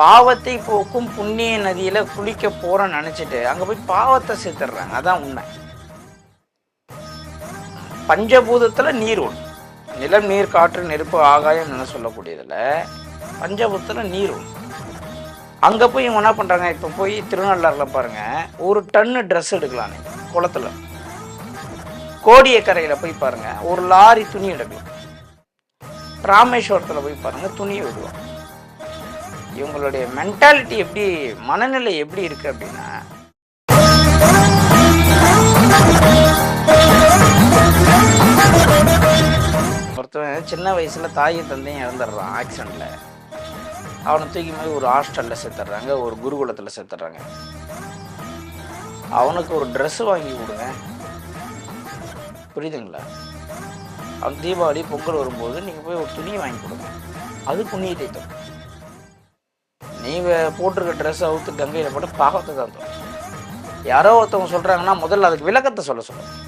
பாவத்தை போக்கும் புண்ணிய நதியில குளிக்க போறோம்னு நினைச்சிட்டு அங்க போய் பாவத்தை சேர்த்துடுறாங்க அதான் உண்மை. பஞ்சபூதத்துல நீர் ஒன்று நிலம் நீர் காற்று நெருப்பு ஆகாயம் என சொல்லக்கூடியதுல பஞ்சபூதத்துல நீர் ஒன்று அங்க போய் இவங்க என்ன பண்றாங்க? இப்ப போய் திருநள்ளாறுல பாருங்க. ஒரு டன்னு ட்ரெஸ் எடுக்கலாம் குளத்துல. கோடியக்கரையில போய் பாருங்க. ஒரு லாரி துணி எடுக்கலாம். ராமேஸ்வரத்துல போய் பாருங்க துணியை விடுவாங்க இவங்களுடைய மென்டாலிட்டி எப்படி மனநிலை எப்படி இருக்கு அப்படின்னா ஒருத்தவன் சின்ன வயசுல தாயும் தந்தையும் இறந்துடுறான் ஆக்சிடென்ட்ல அவனை தூக்கி மாதிரி ஒரு ஹாஸ்டல்ல சேர்த்துடுறாங்க ஒரு குருகுலத்துல சேர்த்துடுறாங்க. அவனுக்கு ஒரு ட்ரெஸ் வாங்கி கொடுங்க. புரியுதுங்களா? அவன் தீபாவளி பொங்கல் வரும்போது நீங்கள் போய் ஒரு துணி வாங்கி கொடுங்க. அது புண்ணியத்தை தரும். நீங்க போட்டிருக்க ட்ரெஸ் அவுத்து கங்கையில போட்டு பாகத்தை தான் தரும் யாரோ ஒருத்தவங்க சொல்றாங்கன்னா முதல்ல அதுக்கு விளக்கத்தை சொல்ல சொல்லுங்க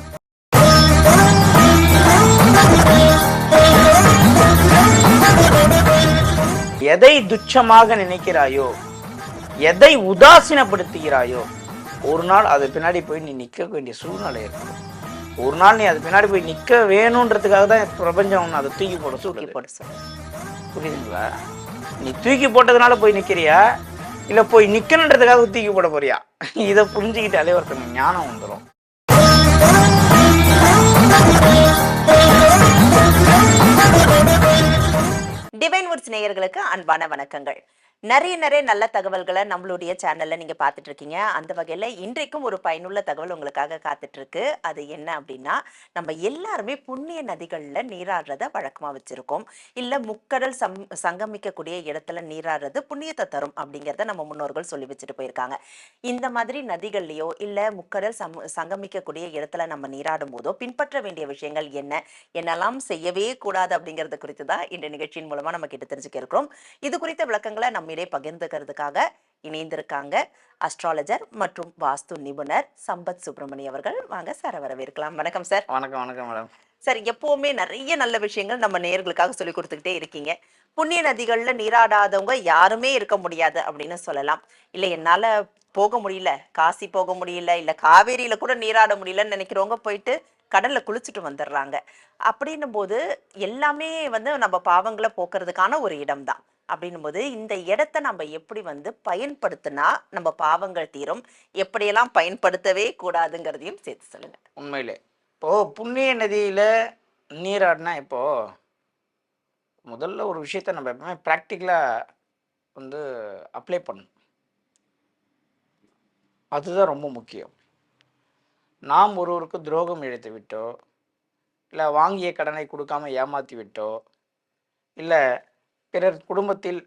எதை துச்சமாக நினைக்கிறாயோ எதை உதாசீனப்படுத்துகிறாயோ ஒரு நாள் அது பின்னாடி போய் நீ நிற்க வேண்டிய சூழ்நிலை ஏற்படும். ஒரு நாள் நீ அது பின்னாடி போய் நிற்க வேணுன்றதுக்காக தான் பிரபஞ்சம் அதை தூக்கி போட தூக்கி போட புரியுதுங்களா? நீ தூக்கி போட்டதுனால போய் நிக்கிறியா? இல்ல போய் நிக்கணுன்றதுக்காக தூக்கி போட போறியா? இதை புரிஞ்சுக்கிட்டாலே ஒருத்தங்க ஞானம் வந்துடும் டிவைன் வுட்ஸ் நேயர்களுக்கு அன்பான வணக்கங்கள். நிறைய நிறைய நல்ல தகவல்களை நம்மளுடைய சேனல்ல நீங்க பார்த்துட்டு இருக்கீங்க அந்த வகையில இன்றைக்கும் ஒரு பயனுள்ள தகவல் உங்களுக்காக காத்துட்டு இருக்கு அது என்ன அப்படின்னா நம்ம எல்லாருமே புண்ணிய நதிகள்ல நீராடுறத வழக்கமா வச்சிருக்கோம். இல்ல முக்கடல் சம் சங்கமிக்கக்கூடிய இடத்துல நீராடுறது புண்ணியத்தை தரும் அப்படிங்கறத நம்ம முன்னோர்கள் சொல்லி வச்சுட்டு போயிருக்காங்க. இந்த மாதிரி நதிகள்லையோ இல்ல முக்கடல் சம் சங்கமிக்கக்கூடிய இடத்துல நம்ம நீராடும் போதோ பின்பற்ற வேண்டிய விஷயங்கள் என்ன என்னெல்லாம் செய்யவே கூடாது அப்படிங்கறது குறித்து தான் இந்த நிகழ்ச்சியின் மூலமா நம்ம கிட்ட தெரிஞ்சுக்க இருக்கிறோம். இது குறித்த விளக்கங்களை நம்ம நம்மிடையே பகிர்ந்துக்கிறதுக்காக இணைந்திருக்காங்க அஸ்ட்ராலஜர் மற்றும் வாஸ்து நிபுணர் சம்பத் சுப்பிரமணிய அவர்கள். வாங்க சார் வரவேற்கலாம். வணக்கம் சார் வணக்கம் வணக்கம் மேடம் சார் எப்பவுமே நிறைய நல்ல விஷயங்கள் நம்ம நேயர்களுக்காக சொல்லி கொடுத்துக்கிட்டே இருக்கீங்க. புண்ணிய நதிகள்ல நீராடாதவங்க யாருமே இருக்க முடியாது அப்படின்னு சொல்லலாம். இல்ல என்னால போக முடியல. காசி போக முடியல. இல்ல காவேரியில கூட நீராட முடியலன்னு நினைக்கிறவங்க போயிட்டு கடல்ல குளிச்சுட்டு வந்துடுறாங்க அப்படின்னும் போது எல்லாமே வந்து நம்ம பாவங்களை போக்குறதுக்கான ஒரு இடம் தான் அப்படின்னும் போது இந்த இடத்த நம்ம எப்படி வந்து பயன்படுத்தினா நம்ம பாவங்கள் தீரும் எப்படியெல்லாம் பயன்படுத்தவே கூடாதுங்கிறதையும் சேர்த்து சொல்லுங்க. உண்மையிலே. இப்போ புண்ணிய நதியில நீராடினா இப்போ முதல்ல ஒரு விஷயத்த நம்ம எப்பவுமே ப்ராக்டிக்கலா வந்து அப்ளை பண்ணணும். அதுதான் ரொம்ப முக்கியம். நாம் ஒருவருக்கு துரோகம் இழைத்து விட்டோ? இல்லை வாங்கிய கடனை கொடுக்காம ஏமாற்றி விட்டோ? இல்லை பிறர் குடும்பத்தில்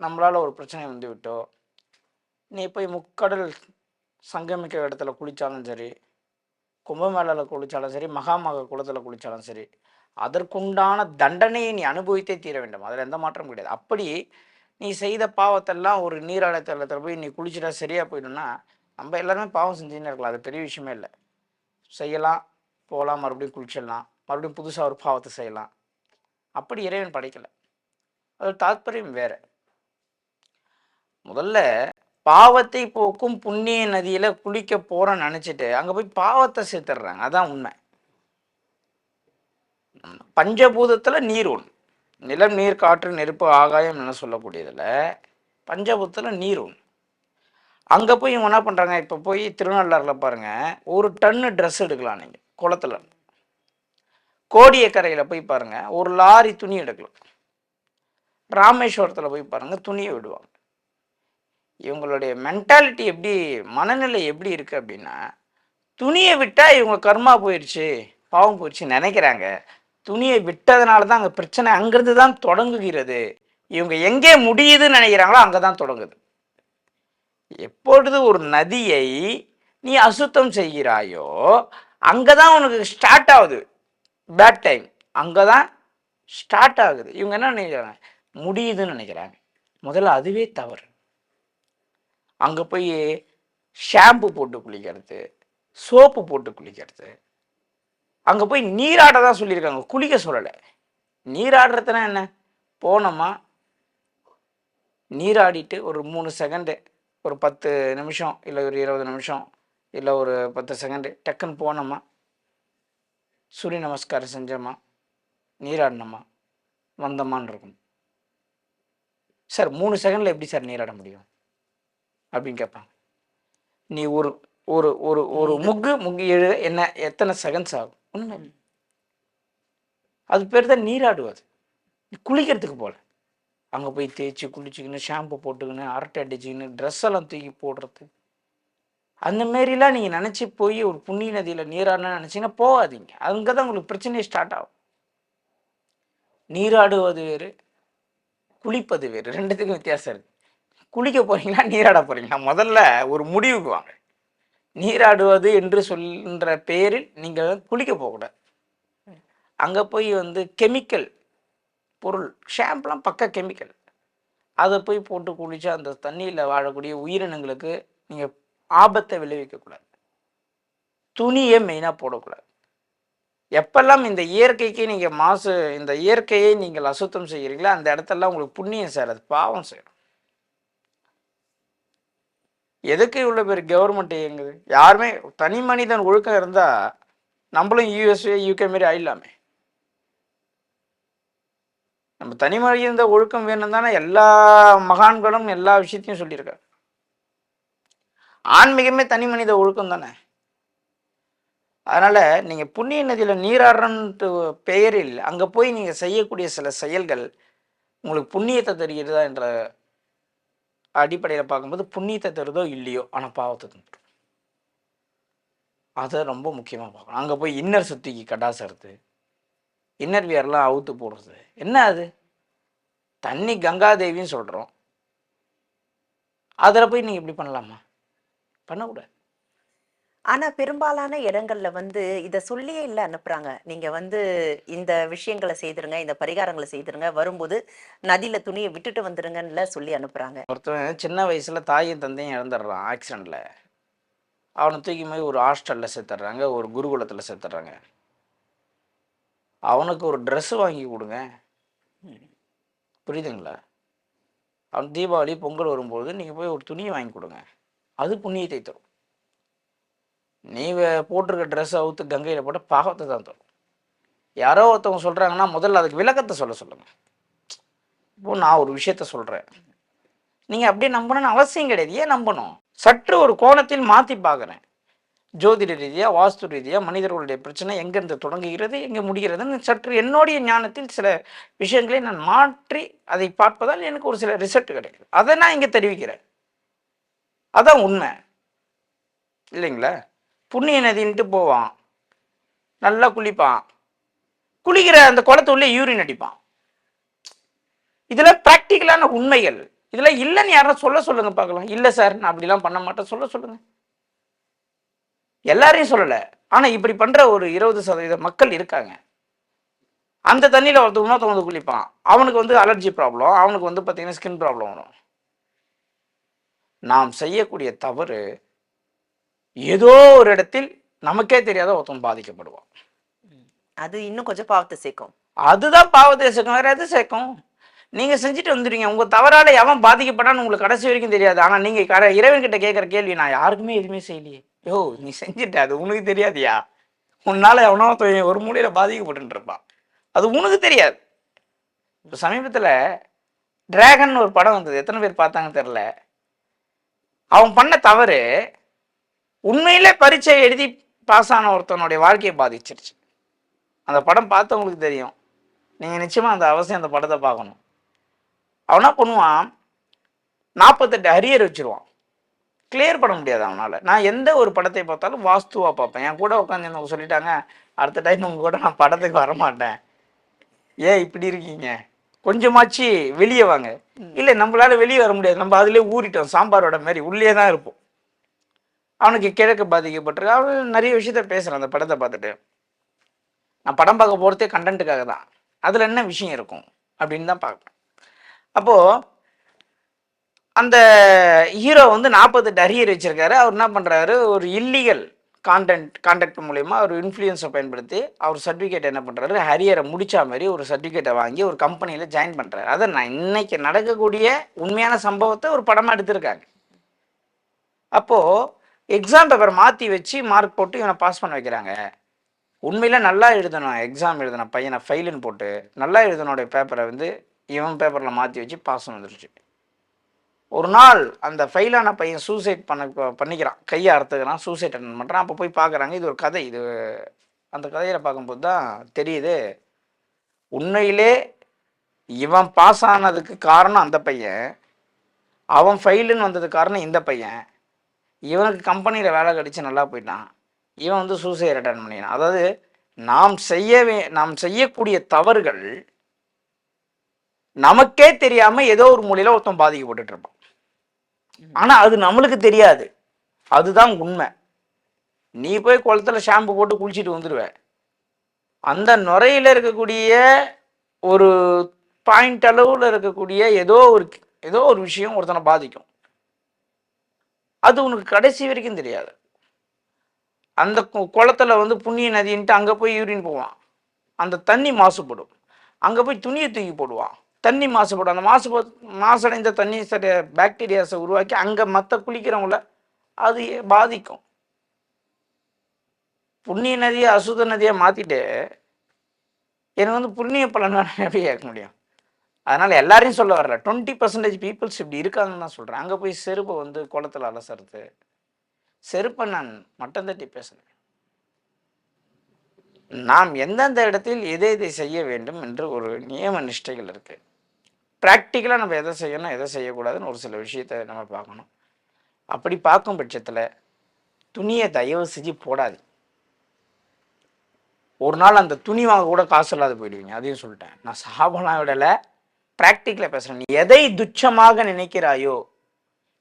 நம்மளால் ஒரு பிரச்சனை வந்து விட்டோ? நீ போய் முக்கடல் சங்கமிக்க இடத்துல குளித்தாலும் சரி கும்பமேளாவில் குளித்தாலும் சரி மகாமக குளத்தில் குளித்தாலும் சரி அதற்குண்டான தண்டனையை நீ அனுபவித்தே தீர வேண்டும். அதில் எந்த மாற்றமும் கிடையாது. அப்படி நீ செய்த பாவத்தெல்லாம் ஒரு நீராழத்தலத்தில் போய் நீ குளிச்சுட்டா சரியாக போயிடும்னா நம்ம எல்லாருமே பாவம் செஞ்சுன்னு இருக்கலாம். அது பெரிய விஷயமே இல்லை. செய்யலாம் போகலாம் மறுபடியும் குளிச்சிடலாம் மறுபடியும் புதுசாக ஒரு பாவத்தை செய்யலாம். அப்படி இறைவன் படைக்கலை. அது தாத்பரியம் வேறு. முதல்ல பாவத்தை போக்கும் புண்ணிய நதியில் குளிக்க போறோம்னு நினச்சிட்டு அங்கே போய் பாவத்தை சேர்த்துடுறாங்க அதான் உண்மை. பஞ்சபூதத்தில் நீர் ஒன்று நிலம் நீர் காற்று நெருப்பு ஆகாயம் என சொல்லக்கூடியதில் பஞ்சபூதத்தில் நீர் ஒன்று அங்கே போய் இவங்க என்ன பண்ணுறாங்க இப்போ போய் திருநள்ளாறுல பாருங்கள் ஒரு டன்னு ட்ரெஸ் எடுக்கலாம் நீங்கள் குளத்துல. கோடியக்கரையில் போய் பாருங்கள் ஒரு லாரி துணி எடுக்கலாம். ராமேஸ்வரத்தில் போய் பாருங்கள் துணியை விடுவாங்க. இவங்களுடைய மென்டாலிட்டி எப்படி மனநிலை எப்படி இருக்குது அப்படின்னா துணியை விட்டால் இவங்க கர்மா போயிடுச்சு பாவம் போயிடுச்சு நினைக்கிறாங்க. துணியை விட்டதுனால தான் அங்கே பிரச்சனை அங்கேருந்து தான் தொடங்குகிறது. இவங்க எங்கே முடியுதுன்னு நினைக்கிறாங்களோ அங்கே தான் தொடங்குது. எப்பொழுது ஒரு நதியை நீ அசுத்தம் செய்கிறாயோ அங்கே தான் உனக்கு ஸ்டார்ட் ஆகுது. பேட் டைம் அங்கே தான் ஸ்டார்ட் ஆகுது. இவங்க என்ன நினைக்கிறாங்க? முடியுதுன்னு நினைக்கிறாங்க. முதல்ல அதுவே தவறு. அங்கே போய் ஷாம்பு போட்டு குளிக்கிறது சோப்பு போட்டு குளிக்கிறது. அங்கே போய் நீராட தான் சொல்லியிருக்காங்க. குளிக்க சொல்லலை. நீராடுறதுனா என்ன? போனோமா? நீராடிட்டு ஒரு மூணு செகண்டு ஒரு பத்து நிமிஷம் இல்லை ஒரு இருபது நிமிஷம் இல்லை ஒரு பத்து செகண்டு டக்குன்னு போனோமா சூரிய நமஸ்காரம் செஞ்சோமா நீராடினோமா வந்தோமான்னு இருக்கும். சார் மூணு செகண்டில் எப்படி சார் நீராட முடியும்? அப்படின்னு கேட்பாங்க. நீ ஒரு ஒரு ஒரு ஒரு முக்கு முக்கு எழுத என்ன எத்தனை செகண்ட்ஸ் ஆகும்? ஒன்றுமே. அது பேர் தான் நீராடுவது. நீ குளிக்கிறதுக்கு போல. அங்கே போய் தேய்ச்சி குளிச்சுக்கின்னு ஷாம்பு போட்டுக்கின்னு அரட்டை அடிச்சுக்கின்னு ட்ரெஸ் எல்லாம் தூக்கி போடுறது. அந்த மாரிலாம் நீங்கள் நினச்சி போய் ஒரு புண்ணிய நதியில் நீராடணும்னு நினச்சிங்கன்னா போகாதீங்க. அங்கே தான் உங்களுக்கு பிரச்சனையே ஸ்டார்ட் ஆகும். நீராடுவது வேறு குளிப்பது வேறு. ரெண்டுத்துக்கும் வித்தியாசம் இருக்குது குளிக்க போகிறீங்களா நீராட போகிறீங்களா முதல்ல ஒரு முடிவுக்கு வாங்க. நீராடுவது என்று சொல்கின்ற பெயரில் நீங்கள் குளிக்க போகக்கூடாது. அங்கே போய் வந்து கெமிக்கல் பொருள். ஷாம்ப்லாம் பக்க கெமிக்கல் அதை போய் போட்டு குளிச்சா அந்த தண்ணியில் வாழக்கூடிய உயிரினங்களுக்கு நீங்கள் ஆபத்தை விளைவிக்கக்கூடாது துணியை மெயினாக போடக்கூடாது. எப்பெல்லாம் இந்த இயற்கைக்கு நீங்கள் மாசு இந்த இயற்கையை நீங்கள் அசுத்தம் செய்கிறீங்களோ அந்த இடத்தெல்லாம் உங்களுக்கு புண்ணியம் சேராது பாவம் சேரும். எதுக்கு இவ்வளோ பேர் கவர்மெண்ட் இயங்குது? யாருமே தனி மனிதன் ஒழுக்கம் இருந்தால் நம்மளும் யூஎஸ்ஏ யூகே மாரி ஆயிடலாமே. நம்ம தனி மனித ஒழுக்கம் வேணும் தானே எல்லா மகான்களும் எல்லா விஷயத்தையும் சொல்லியிருக்காங்க. ஆன்மீகமே தனி மனித ஒழுக்கம் தானே? அதனால் நீங்கள் புண்ணிய நதியில் நீராடுறன்ட்டு பெயரில் அங்கே போய் நீங்கள் செய்யக்கூடிய சில செயல்கள் உங்களுக்கு புண்ணியத்தை தருகிறதா என்ற அடிப்படையில் பார்க்கும்போது புண்ணியத்தை தருதோ இல்லையோ ஆனால் பாவத்தை தந்துடும் அதை ரொம்ப முக்கியமாக பார்க்கணும். அங்கே போய் இன்னர் சுத்திக்கு கடாசறது இன்னர் வியர்லாம் அவுத்து போடுறது. என்ன அது? தண்ணி கங்காதேவின்னு சொல்றோம். அதில் போய் நீங்க இப்படி பண்ணலாமா? பண்ணக்கூடாது. ஆனா பெரும்பாலான இடங்கள்ல வந்து இத சொல்லியே இல்ல அனுப்புறாங்க. நீங்க வந்து இந்த விஷயங்களை செய்திருங்க இந்த பரிகாரங்களை செய்திருங்க வரும்போது நதியில துணியை விட்டுட்டு வந்துருங்கன்னு சொல்லி அனுப்புறாங்க. ஒருத்தன் சின்ன வயசுல தாயும் தந்தையும் இறந்துடுறான் ஆக்சிடெண்ட்ல அவனை தூக்கி போய் ஒரு ஹாஸ்டல்ல சேர்த்துட்றாங்க ஒரு குருகுலத்தில் சேர்த்துட்றாங்க. அவனுக்கு ஒரு ட்ரெஸ்ஸு வாங்கி கொடுங்க. புரியுதுங்களா? அவன் தீபாவளி பொங்கல் வரும்போது நீங்கள் போய் ஒரு துணியை வாங்கி கொடுங்க. அது புண்ணியத்தை தரும். நீ போட்டிருக்க ட்ரெஸ்ஸை அவுத்து கங்கையில் போட்ட பாகத்தை தான் தரும். யாரோ ஒருத்தவங்க சொல்கிறாங்கன்னா முதல்ல அதுக்கு விளக்கத்தை சொல்ல சொல்லுங்கள் இப்போ நான் ஒரு விஷயத்த சொல்கிறேன் நீங்கள் அப்படியே நம்பணும்னு அவசியம் கிடையாது. ஏன் நம்பணும்? சற்று ஒரு கோணத்தில் மாற்றி பார்க்குறேன். ஜோதிட ரீதியாக வாஸ்து ரீதியாக மனிதர்களுடைய பிரச்சனை எங்கேருந்து தொடங்குகிறது எங்கே முடிகிறதுன்னு சற்று என்னுடைய ஞானத்தில் சில விஷயங்களை நான் மாற்றி அதை பார்ப்பதால் எனக்கு ஒரு சில ரிசல்ட் கிடைக்குது. அதை நான் இங்கே தெரிவிக்கிறேன். அதான் உண்மை. இல்லைங்களா? புண்ணிய நதின்ட்டு போவான். நல்லா குளிப்பான். குளிக்கிற அந்த குளத்துள்ளே யூரின் அடிப்பான். இதில் ப்ராக்டிக்கலான உண்மைகள். இதில் இல்லைன்னு யாரும் சொல்ல சொல்லுங்கள் பார்க்கலாம். இல்லை சார் நான் அப்படிலாம் பண்ண மாட்டேன். சொல்ல சொல்லுங்கள் எல்லாரையும் சொல்லலை. ஆனால் இப்படி பண்ற ஒரு இருபது சதவீத மக்கள் இருக்காங்க. அந்த தண்ணியில் ஒருத்தர் இன்னொருத்தவங்க குளிப்பான். அவனுக்கு வந்து அலர்ஜி ப்ராப்ளம் அவனுக்கு வந்து பார்த்தீங்கன்னா ஸ்கின் ப்ராப்ளம் வரும். நாம் செய்யக்கூடிய தவறு ஏதோ ஒரு இடத்தில் நமக்கே தெரியாத ஒருத்தன் பாதிக்கப்படுவான். அது இன்னும் கொஞ்சம் பாவத்தை சேர்க்கும். அதுதான் பாவத்தை சேர்க்கும். வேற எது சேர்க்கும்? நீங்க செஞ்சுட்டு வந்துடுவீங்க. உங்க தவறால எவன் பாதிக்கப்படான்னு உங்களுக்கு கடைசி வரைக்கும் தெரியாது. ஆனா நீங்க கட இறைவன் கிட்ட கேட்குற கேள்வி நான் யாருக்குமே எதுவுமே செய்யலையே. யோ நீ செஞ்சுட்ட. அது உனக்கு தெரியாதியா? உன்னால எவனோ ஒரு மூலையில பாதிக்கப்பட்டு இருப்பான் அது உனக்கு தெரியாது. இப்போ சமீபத்தில் டிராகன் ஒரு படம் வந்தது. எத்தனை பேர் பார்த்தாங்கன்னு தெரில அவன் பண்ண தவறு உண்மையிலே பரீட்சை எழுதி பாஸ் ஆன ஒருத்தனுடைய வாழ்க்கையை பாதிச்சிருச்சு. அந்த படம் பார்த்தவங்களுக்கு தெரியும். நீங்கள் நிச்சயமாக அந்த அவசியம் அந்த படத்தை பார்க்கணும். அவனா பண்ணுவான்? நாற்பத்தெட்டு ஹரியர் வச்சிருவான். கிளியர் பண்ண முடியாது அவனால். நான் எந்த ஒரு படத்தை பார்த்தாலும் வாஸ்துவாக பார்ப்பேன். என் கூட உட்காந்து எனக்கு சொல்லிட்டாங்க அடுத்த டைம் உங்க கூட நான் படத்துக்கு வரமாட்டேன். ஏன் இப்படி இருக்கீங்க? கொஞ்சமாச்சு வெளியே வாங்க. இல்லை நம்மளால வெளியே வர முடியாது. நம்ம அதுலேயே ஊறிட்டோம். சாம்பாரோட மாதிரி உள்ளே தான் இருப்போம். அவனுக்கு கிழக்கு பாதிக்கப்பட்டிருக்கு. அவன் நிறைய விஷயத்த பேசுகிறான் அந்த படத்தை பார்த்துட்டு. நான் படம் பார்க்க போகிறதே கண்டென்ட்டுக்காக தான். அதில் என்ன விஷயம் இருக்கும்? அப்படின்னு தான் பார்க்குறேன் அப்போது அந்த ஹீரோ வந்து நாற்பத்தெட்டு அரியர் வச்சிருக்காரு. அவர் என்ன பண்ணுறாரு ஒரு இல்லீகல் கான்டென்ட் கான்டாக்ட் மூலயமா ஒரு இன்ஃப்ளூயன்ஸை பயன்படுத்தி அவர் சர்டிஃபிகேட் என்ன பண்ணுறாரு ஹரியரை முடிச்ச மாதிரி ஒரு சர்டிஃபிகேட்டை வாங்கி ஒரு கம்பெனியில் ஜாயின் பண்ணுறாரு அதை நான் இன்னைக்கு நடக்கக்கூடிய உண்மையான சம்பவத்தை ஒரு படமாக எடுத்திருக்காங்க. அப்போது எக்ஸாம் பேப்பர் மாற்றி வச்சு மார்க் போட்டு இவனை பாஸ் பண்ண வைக்கிறாங்க. உண்மையில் நல்லா எழுதணும். எக்ஸாம் எழுதின பையனை ஃபெயிலுன்னு போட்டு நல்லா எழுதனோடைய பேப்பரை வந்து இவன் பேப்பரில் மாற்றி வச்சு பாஸ் வந்துருச்சு. ஒரு நாள் அந்த ஃபெயிலான பையன் சூசைட் பண்ண பண்ணிக்கிறான். கையை அறுத்துக்கிறான் சூசைட் அட்டன் பண்ணுறான் அப்போ போய் பார்க்குறாங்க இது ஒரு கதை. இது அந்த கதையில் பார்க்கும்போது தான் தெரியுது உண்மையிலே இவன் பாஸ் ஆனதுக்கு காரணம் அந்த பையன். அவன் ஃபெயிலுன்னு வந்ததுக்கு காரணம் இந்த பையன். இவனுக்கு கம்பெனியில் வேலை கிடைச்சு நல்லா போயிட்டான். இவன் வந்து சூசைட் அட்டன் பண்ணினான் அதாவது நாம் செய்யவே நாம் செய்யக்கூடிய தவறுகள் நமக்கே தெரியாமல் ஏதோ ஒரு மொழியில் ஒருத்தன் பாதிக்கப்பட்டுட்டு இருப்பான். ஆனா அது நம்மளுக்கு தெரியாது. அதுதான் உண்மை. நீ போய் குளத்துல ஷாம்பு போட்டு குளிச்சுட்டு வந்துடுவ அந்த நுரையில இருக்கக்கூடிய ஒரு பாயிண்ட் அளவுல இருக்கக்கூடிய ஏதோ ஒரு ஏதோ ஒரு விஷயம் ஒருத்தனை பாதிக்கும். அது உனக்கு கடைசி வரைக்கும் தெரியாது. அந்த கு- குளத்துல வந்து புண்ணிய நதின்ட்டு அங்கே போய் யூரின் போவான். அந்த தண்ணி மாசுபடும். அங்கே போய் துணியை தூக்கி போடுவான். தண்ணி மாசுபடும். அந்த மாசுப மாசடைந்த தண்ணி சரி பாக்டீரியாஸை உருவாக்கி அங்கே மற்ற குளிக்கிறவங்கள அது பாதிக்கும். புண்ணிய நதியை அசுத நதியாக மாற்றிட்டு எனக்கு வந்து புண்ணிய பலன் எப்படி கேட்க முடியும்? அதனால் எல்லாரையும் சொல்ல வரல. டுவெண்ட்டி பர்சன்டேஜ் பீப்புள்ஸ் இப்படி இருக்காங்கன்னு தான் சொல்கிறேன் அங்கே போய் செருப்பை வந்து குளத்தில் அலசறது. செருப்பை நான் மட்டம் தட்டி பேசுகிறேன் நாம் எந்தெந்த இடத்தில் எதை எதை செய்ய வேண்டும் என்று ஒரு நியம நிஷ்டைகள் இருக்குது ப்ராக்டிக்கலாக நம்ம எதை செய்யணும் எதை செய்யக்கூடாதுன்னு ஒரு சில விஷயத்தை நம்ம பார்க்கணும். அப்படி பார்க்கும் பட்சத்தில் துணியை தயவு செஞ்சு போடாது. ஒரு நாள் அந்த துணி வாங்க கூட காசு இல்லாத போயிடுவீங்க அதையும் சொல்லிட்டேன். நான் சாபலாம் விடலை. ப்ராக்டிக்கலாக பேசுகிறேன் நீ எதை துச்சமாக நினைக்கிறாயோ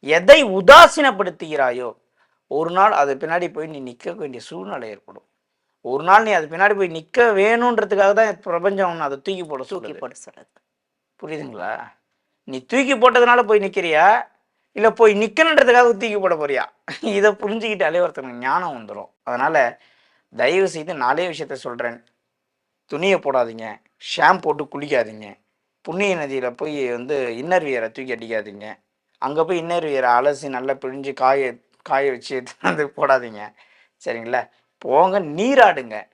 எதை உதாசீனப்படுத்துகிறாயோ ஒரு நாள் அது பின்னாடி போய் நீ நிற்க வேண்டிய சூழ்நிலை ஏற்படும். ஒரு நாள் நீ அது பின்னாடி போய் நிற்க வேணுன்றதுக்காக தான் பிரபஞ்சம் அதை தூக்கி போட தூக்கி போட சொல்றது புரியுதுங்களா? நீ தூக்கி போட்டதுனால போய் நிற்கிறியா இல்லை போய் நிற்கணுன்றதுக்காக தூக்கி போட போறியா? இதை புரிஞ்சுக்கிட்டாலே ஒருத்தனுக்கு ஞானம் வந்துடும் அதனால் தயவு செய்து நாலே விஷயத்த சொல்கிறேன் துணியை போடாதீங்க. ஷாம் போட்டு குளிக்காதீங்க. புண்ணிய நதியில் போய் வந்து இன்னர் வியரை தூக்கி அடிக்காதீங்க. அங்கே போய் இன்னர் வியரை அலசி நல்லா பிழிஞ்சு காய காய வச்சு வந்து போடாதீங்க. சரிங்களா? போங்க நீராடுங்க.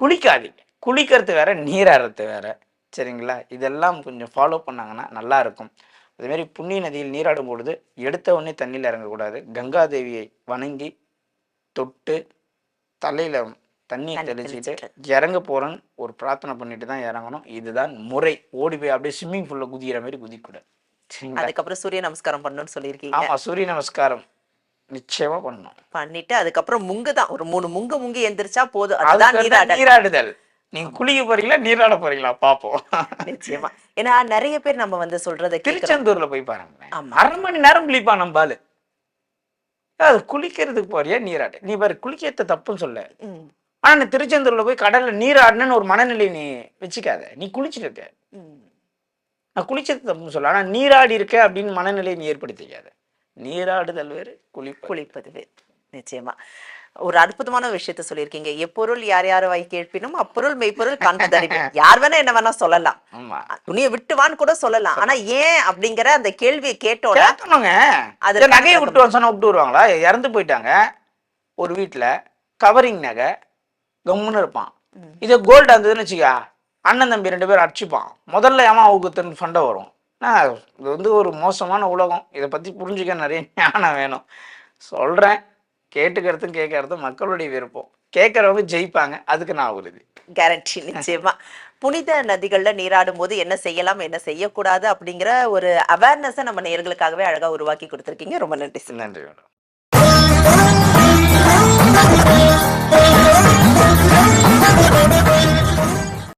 குளிக்காதீங்க. குளிக்கிறது வேற நீராடுறது வேற. சரிங்களா? இதெல்லாம் கொஞ்சம் ஃபாலோ பண்ணாங்கன்னா நல்லா இருக்கும் அதேமாரி புண்ணிய நதியில் நீராடும் பொழுது எடுத்த உடனே தண்ணியில் இறங்கக்கூடாது. கங்காதேவியை வணங்கி தொட்டு தலையில் தண்ணியை தண்ணி தெளிச்சுட்டு. இறங்க போகிறேன்னு ஒரு பிரார்த்தனை பண்ணிட்டு தான் இறங்கணும். இதுதான் முறை. ஓடி போய் அப்படியே ஸ்விம்மிங் பூலில் குதிக்கிற மாதிரி குதிக்கூடாது அதுக்கப்புறம் சூரிய நமஸ்காரம் பண்ணணும்னு சொல்லியிருக்கீங்க. ஆமாம் சூரிய நமஸ்காரம் நிச்சயமா பண்ணணும். பண்ணிட்டு அதுக்கப்புறம் முங்கு தான் ஒரு மூணு முங்கு முங்கி எந்திரிச்சா போதும். அதுதான் நீராடுதல். நீங்க குளிக்க போறீங்களா நீராட போறீங்களா? பாப்போம். நிச்சயமா. ஏன்னா நிறைய பேர் நம்ம வந்து சொல்றதை திருச்செந்தூர்ல போய் பாருங்க. அரை மணி நேரம் குளிப்பான் நம்ம ஆளு. அது குளிக்கிறதுக்கு போறியா நீராடு நீ பாரு குளிக்கிறது தப்புன்னு சொல்ல. ஆனா நீ திருச்செந்தூர்ல போய் கடல்ல நீராடணும்னு ஒரு மனநிலை நீ வச்சுக்காத. நீ குளிச்சுட்டு இருக்க. ம். நான் குளிச்சது தப்புன்னு சொல்ல. ஆனா நீராடி இருக்க அப்படின்னு மனநிலை நீ ஏற்படுத்திக்காத. நீராடுதல் வேறு குளிப்பு குளிப்பது வேறு. நிச்சயமா. ஒரு அற்புதமான விஷயத்த சொல்லியிருக்கீங்க. எப்பொருள் யார் யார் வாய் கேட்பினும் அப்பொருள் மெய்ப்பொருள் காண்பதறிவு யார் வேணா என்ன வேணா சொல்லலாம். துணியை விட்டுவான்னு கூட சொல்லலாம். ஆனா ஏன் அப்படிங்கிற அந்த கேள்வியை கேட்டோட அது நகையை விட்டு சொன்னா விட்டு வருவாங்களா இறந்து போயிட்டாங்க. ஒரு வீட்டுல கவரிங் நகை கம்முன்னு இருப்பான். இதே கோல்டு இருந்ததுன்னு வச்சுக்கா அண்ணன் தம்பி ரெண்டு பேரும் அடிச்சுப்பான். முதல்ல ஏமா அவுக்குத்துன்னு சண்டை வரும். இது வந்து ஒரு மோசமான உலகம். இதை பத்தி புரிஞ்சுக்க நிறைய ஞானம் வேணும். சொல்றேன். கேட்டுக்கிறதும் கேட்கறதும் மக்களுடைய விருப்பம். கேட்கறவங்க ஜெயிப்பாங்க. அதுக்கு நான் உறுதி. கேரண்டி நிச்சயமா. புனித நதிகளில் நீராடும் போது என்ன செய்யலாம் என்ன செய்யக்கூடாது அப்படிங்கிற ஒரு அவேர்னஸை நம்ம நேர்களுக்காகவே அழகாக உருவாக்கி கொடுத்துருக்கீங்க. ரொம்ப நன்றி சார். நன்றி மேடம்.